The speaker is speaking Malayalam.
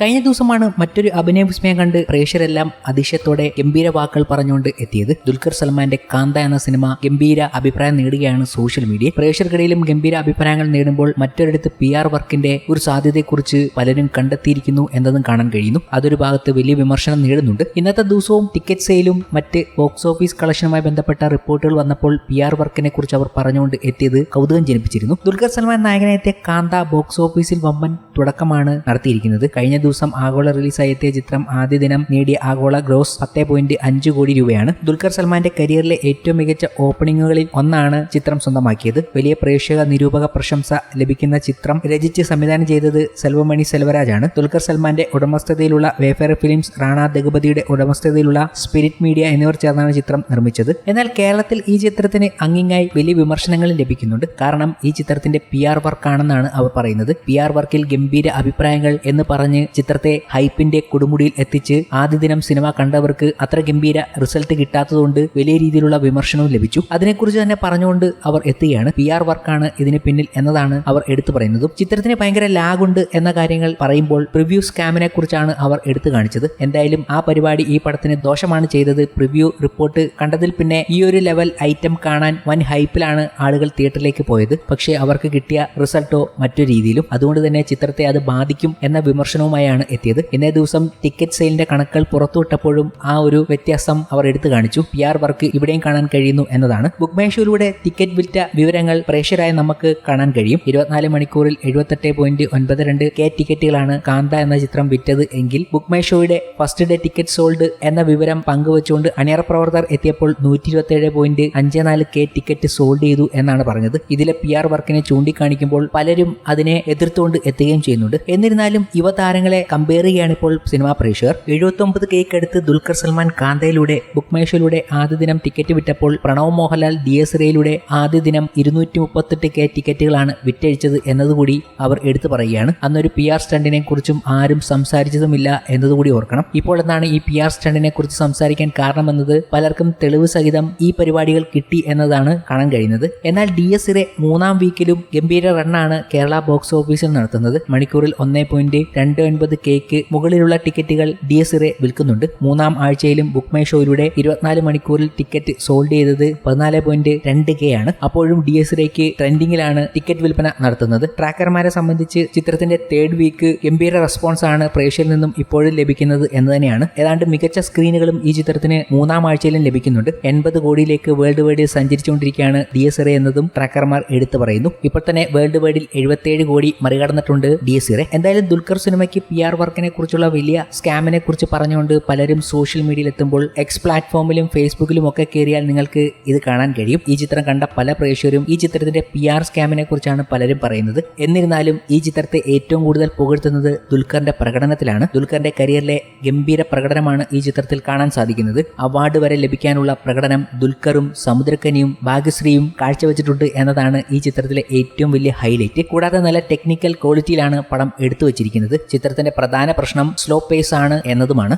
കഴിഞ്ഞ ദിവസമാണ് മറ്റൊരു അഭിനയ വിസ്മയം കണ്ട് പ്രേക്ഷകരെല്ലാം അതിശയത്തോടെ ഗംഭീര വാക്കുകൾ പറഞ്ഞുകൊണ്ട് എത്തിയത്. ദുൽഖർ സൽമാന്റെ കാന്ത എന്ന സിനിമ ഗംഭീര അഭിപ്രായം നേടുകയാണ് സോഷ്യൽ മീഡിയ പ്രേക്ഷകർക്കിടയിലും ഗംഭീര അഭിപ്രായങ്ങൾ നേടുമ്പോൾ മറ്റൊരിടത്ത് പി ആർ വർക്കിന്റെ ഒരു സാധ്യതയെക്കുറിച്ച് പലരും കണ്ടെത്തിയിരിക്കുന്നു എന്നതും കാണാൻ കഴിയുന്നു. അതൊരു ഭാഗത്ത് വലിയ വിമർശനം നേടുന്നുണ്ട്. ഇന്നത്തെ ദിവസവും ടിക്കറ്റ് സെയിലും മറ്റ് ബോക്സ് ഓഫീസ് കളക്ഷനുമായി ബന്ധപ്പെട്ട റിപ്പോർട്ടുകൾ വന്നപ്പോൾ പി ആർ വർക്കിനെ കുറിച്ച് അവർ പറഞ്ഞുകൊണ്ട് എത്തിയത് കൗതുകം ജനിപ്പിച്ചിരുന്നു. ദുൽഖർ സൽമാൻ നായകനെത്തിയ കാന്ത ബോക്സ് ഓഫീസിൽ വമ്പൻ തുടക്കമാണ് നടത്തിയിരിക്കുന്നത്. കഴിഞ്ഞ ദിവസം ആഗോള റിലീസായി എത്തിയ ചിത്രം ആദ്യ ദിനം നേടിയ ആഗോള ഗ്രോസ് പത്തേ പോയിന്റ് അഞ്ച് കോടി രൂപയാണ്. ദുൽഖർ സൽമാന്റെ കരിയറിലെ ഏറ്റവും മികച്ച ഓപ്പണിങ്ങുകളിൽ ഒന്നാണ് ചിത്രം സ്വന്തമാക്കിയത്. വലിയ പ്രേക്ഷക നിരൂപക പ്രശംസ ലഭിക്കുന്ന ചിത്രം രചിച്ച് സംവിധാനം ചെയ്തത് സെൽവമണി സെൽവരാജാണ്. ദുൽഖർ സൽമാന്റെ ഉടമസ്ഥതയിലുള്ള വേഫെയർ ഫിലിംസ് റാണ ദഗപതിയുടെ ഉടമസ്ഥതയിലുള്ള സ്പിരിറ്റ് മീഡിയ എന്നിവർ ചേർന്നാണ് ചിത്രം നിർമ്മിച്ചത്. എന്നാൽ കേരളത്തിൽ ഈ ചിത്രത്തിന് അങ്ങിങ്ങായി വലിയ വിമർശനങ്ങൾ ലഭിക്കുന്നുണ്ട്. കാരണം ഈ ചിത്രത്തിന്റെ പി ആർ വർക്കാണെന്നാണ് അവർ പറയുന്നത്. പി ആർ വർക്കിൽ ഗംഭീര അഭിപ്രായങ്ങൾ എന്ന് പറഞ്ഞ് ചിത്രത്തെ ഹൈപ്പിന്റെ കൊടുമുടിയിൽ എത്തിച്ച് ആദ്യ ദിനം സിനിമ കണ്ടവർക്ക് അത്ര ഗംഭീര റിസൾട്ട് കിട്ടാത്തതുകൊണ്ട് വലിയ രീതിയിലുള്ള വിമർശനവും ലഭിച്ചു. അതിനെക്കുറിച്ച് തന്നെ പറഞ്ഞുകൊണ്ട് അവർ എത്തുകയാണ്. പി ആർ വർക്കാണ് ഇതിന് പിന്നിൽ എന്നതാണ് അവർ എടുത്തു പറയുന്നതും. ചിത്രത്തിന് ഭയങ്കര ലാഗ് ഉണ്ട് എന്ന കാര്യങ്ങൾ പറയുമ്പോൾ പ്രിവ്യൂ സ്കാമിനെ കുറിച്ചാണ് അവർ എടുത്തു കാണിച്ചത്. എന്തായാലും ആ പരിപാടി ഈ പടത്തിന് ദോഷമാണ് ചെയ്തത്. പ്രിവ്യൂ റിപ്പോർട്ട് കണ്ടതിൽ പിന്നെ ഈ ഒരു ലെവൽ ഐറ്റം കാണാൻ വൻ ഹൈപ്പിലാണ് ആളുകൾ തിയേറ്ററിലേക്ക് പോയത്. പക്ഷേ അവർക്ക് കിട്ടിയ റിസൾട്ടോ മറ്റൊരു രീതിയിലും. അതുകൊണ്ട് തന്നെ ചിത്രത്തെ അത് ബാധിക്കും എന്ന വിമർശനവുമായാണ് എത്തിയത്. ഇന്നേ ദിവസം ടിക്കറ്റ് സെയിലിന്റെ കണക്കുകൾ പുറത്തുവിട്ടപ്പോഴും ആ ഒരു വ്യത്യാസം അവർ എടുത്തു കാണിച്ചു. പി ആർ വർക്ക് ഇവിടെയും കാണാൻ കഴിയുന്നു എന്നതാണ്. ബുക്ക് ടിക്കറ്റ് വിറ്റ വിവരങ്ങൾ പ്രേക്ഷരായ നമുക്ക് കാണാൻ കഴിയും. ഇരുപത്തിനാല് മണിക്കൂറിൽ എഴുപത്തെട്ട് പോയിന്റ് ഒൻപത് രണ്ട് കെ ടിക്കറ്റുകളാണ് കാന്ത എന്ന ചിത്രം വിറ്റത് എങ്കിൽ book first day ticket sold എന്ന വിവരം പങ്കുവച്ചുകൊണ്ട് അണിയറ പ്രവർത്തകർ എത്തിയപ്പോൾ നൂറ്റി ഇരുപത്തി ഏഴ് പോയിന്റ് അഞ്ച് നാല് കെ ടിക്കറ്റ് സോൾഡ് ചെയ്തു എന്നാണ് പറഞ്ഞത്. ഇതിലെ പി ആർ വർക്കിനെ ചൂണ്ടിക്കാണിക്കുമ്പോൾ പലരും അതിനെ എതിർത്തുകൊണ്ട് എത്തുകയും ചെയ്യുന്നുണ്ട്. എന്നിരുന്നാലും യുവതാരങ്ങളെ കമ്പയർ ചെയ്യുകയാണ് ഇപ്പോൾ സിനിമാ പ്രേക്ഷകർ. എഴുപത്തി ഒമ്പത് കേക്ക് എടുത്ത് ദുൽഖർ സൽമാൻ കാന്തയിലൂടെ ബുക്ക് മൈ ആദ്യ ദിനം ടിക്കറ്റ് വിറ്റപ്പോൾ പ്രണവ് മോഹൻലാൽ ഡി എസ് റേയിലൂടെ ആദ്യ ദിനം ഇരുന്നൂറ്റി മുപ്പത്തെട്ട് കെ ടിക്കറ്റുകളാണ് വിറ്റഴിച്ചത് എന്നതുകൂടി അവർ എടുത്തു പറയുകയാണ്. അന്നൊരു പി ആർ സ്റ്റണ്ടിനെ കുറിച്ചും ആരും സംസാരിച്ചതുമില്ല എന്നതുകൂടി ഓർക്കണം. ഇപ്പോൾ എന്താണ് ഈ പി ആർ സ്റ്റണ്ടിനെ കുറിച്ച് സംസാരിക്കാൻ കാരണമെന്നത്? പലർക്കും തെളിവ് സഹിതം ഈ പരിപാടികൾ കിട്ടി എന്നതാണ് കാണാൻ കഴിയുന്നത്. എന്നാൽ ഡി എസ് ഇറെ മൂന്നാം വീക്കിലും ഗംഭീര റണ്ണാണ് കേരള ബോക്സ് ഓഫീസിൽ നടത്തുന്നത്. മണിക്കൂറിൽ ഒന്നേ പോയിന്റ് രണ്ട് ഒൻപത് കേക്ക് മുകളിലുള്ള ടിക്കറ്റുകൾ ഡി എസ് വിൽക്കുന്നുണ്ട്. മൂന്നാം ആഴ്ചയിലും ബുക്ക് മൈ ഷോയിലൂടെ ഇരുപത്തിനാല് മണിക്കൂറിൽ ടിക്കറ്റ് സോൾഡ് ചെയ്തത് പതിനാല് പോയിന്റ് രണ്ട് കെ ആണ്. അപ്പോഴും ഡി എസ് ഇറേക്ക് ട്രെൻഡിങ്ങിലാണ് ടിക്കറ്റ് വിൽപ്പന നടത്തുന്നത്. ട്രാക്കർമാരെ സംബന്ധിച്ച് ചിത്രത്തിന്റെ തേർഡ് വീക്ക് ഗംഭീര റെസ്പോൺസ് ആണ് പ്രേക്ഷകരിൽ നിന്നും ഇപ്പോഴും ലഭിക്കുന്നത് എന്ന് തന്നെയാണ്. ഏതാണ്ട് മികച്ച സ്ക്രീനുകളും ഈ ചിത്രത്തിന് മൂന്നാം ആഴ്ചയിലും ലഭിക്കുന്നുണ്ട്. എൺപത് കോടിയിലേക്ക് വേൾഡ് വൈഡിൽ സഞ്ചരിച്ചുകൊണ്ടിരിക്കുകയാണ് ഡി എസ് ഇറെ എന്നതും ട്രാക്കർമാർ എടുത്തു പറയുന്നു. ഇപ്പോൾ തന്നെ വേൾഡ് വൈഡിൽ എഴുപത്തേഴ് കോടി മറികടന്നിട്ടുണ്ട് ഡി എസ് ഇറെ എന്തായാലും ദുൽഖർ സിനിമയ്ക്ക് പി ആർ വർക്കിനെ കുറിച്ചുള്ള വലിയ സ്കാമിനെ കുറിച്ച് പറഞ്ഞുകൊണ്ട് പലരും സോഷ്യൽ മീഡിയയിൽ എത്തുമ്പോൾ എക്സ് പ്ലാറ്റ്ഫോമിലും ഫേസ്ബുക്കിലും ഒക്കെ കയറിയാൽ നിങ്ങൾക്ക് ഇത് കാണാൻ കഴിയും. ഈ ചിത്രം കണ്ട പല പ്രേക്ഷകരും ഈ ചിത്രത്തിന്റെ പി ആർ സ്കാമിനെ കുറിച്ചാണ് പലരും പറയുന്നത്. എന്നിരുന്നാലും ഈ ചിത്രത്തെ ഏറ്റവും കൂടുതൽ പുകഴ്ത്തുന്നത് ദുൽഖറിന്റെ പ്രകടനത്തിലാണ്. ദുൽഖറിന്റെ കരിയറിലെ ഗംഭീര പ്രകടനമാണ് ഈ ചിത്രത്തിൽ കാണാൻ സാധിക്കുന്നത്. അവാർഡ് വരെ ലഭിക്കാനുള്ള പ്രകടനം ദുൽഖറും സമുദ്രക്കനിയും ഭാഗ്യശ്രീയും കാഴ്ചവെച്ചിട്ടുണ്ട് എന്നതാണ് ഈ ചിത്രത്തിലെ ഏറ്റവും വലിയ ഹൈലൈറ്റ് കൂടാതെ നല്ല ടെക്നിക്കൽ ക്വാളിറ്റിയിലാണ് പടം എടുത്തു വച്ചിരിക്കുന്നത് ചിത്രത്തിന്റെ പ്രധാന പ്രശ്നം സ്ലോ പേസ് ആണ് എന്നതുമാണ്.